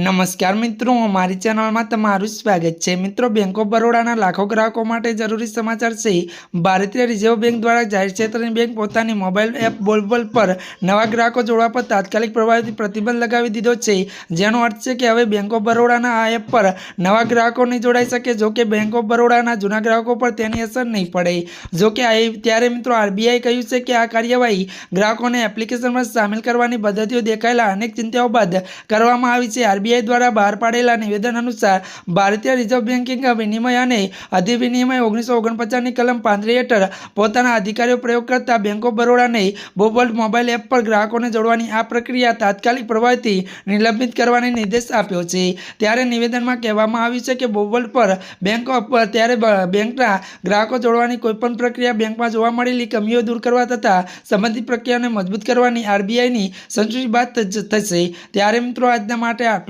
નમસ્કાર મિત્રો, અમારી ચેનલમાં તમારું સ્વાગત છે. મિત્રો બેંક ઓફ બરોડાના લાખો ગ્રાહકો માટે જરૂરી સમાચાર છે. ભારતીય રિઝર્વ બેંક દ્વારા જાહેર ક્ષેત્રની બેંક પોતાની મોબાઈલ એપ બોલબોલ પર નવા ગ્રાહકો જોડવા પર તાત્કાલિક પ્રભાવથી પ્રતિબંધ લગાવી દીધો છે. જેનો અર્થ છે કે હવે બેંક ઓફ બરોડાના આ એપ પર નવા ગ્રાહકો નહીં જોડાઈ શકે, જો કે બેંક ઓફ બરોડાના જૂના ગ્રાહકો પર તેની અસર નહીં પડે. જો કે ત્યારે મિત્રો આરબીઆઈ કહ્યું છે કે આ કાર્યવાહી ગ્રાહકોને એપ્લિકેશનમાં સામેલ કરવાની પદ્ધતિઓ દેખાયેલા અનેક ચિંતાઓ બાદ કરવામાં આવી છે. આરબીઆઈ દ્વારા બહાર પાડેલા નિવેદન અનુસાર ભારતીય રિઝર્વ બેન્કિંગ વિનિમય અને અધિવિનિમય ઓગણીસો ઓગણપચાસની કલમ પાંત્રી હેઠળ પોતાના અધિકારીઓ પ્રયોગ કરતા બેંક ઓફ બરોડાને બોબલ્ટ મોબાઈલ એપ પર ગ્રાહકોને જોડવાની આ પ્રક્રિયા તાત્કાલિક પ્રભાવથી નિલંબિત કરવાની નિર્દેશ આપ્યો છે. ત્યારે નિવેદનમાં કહેવામાં આવ્યું છે કે બોબલ્ટ પર બેંક ઓફ ત્યારે બેંકના ગ્રાહકો જોડવાની કોઈપણ પ્રક્રિયા બેંકમાં જોવા મળેલી કમીઓ દૂર કરવા તથા સંબંધિત પ્રક્રિયાને મજબૂત કરવાની આરબીઆઈની સંતુષ્ટિ બાદ થશે. ત્યારે મિત્રો, આજના માટે આટલું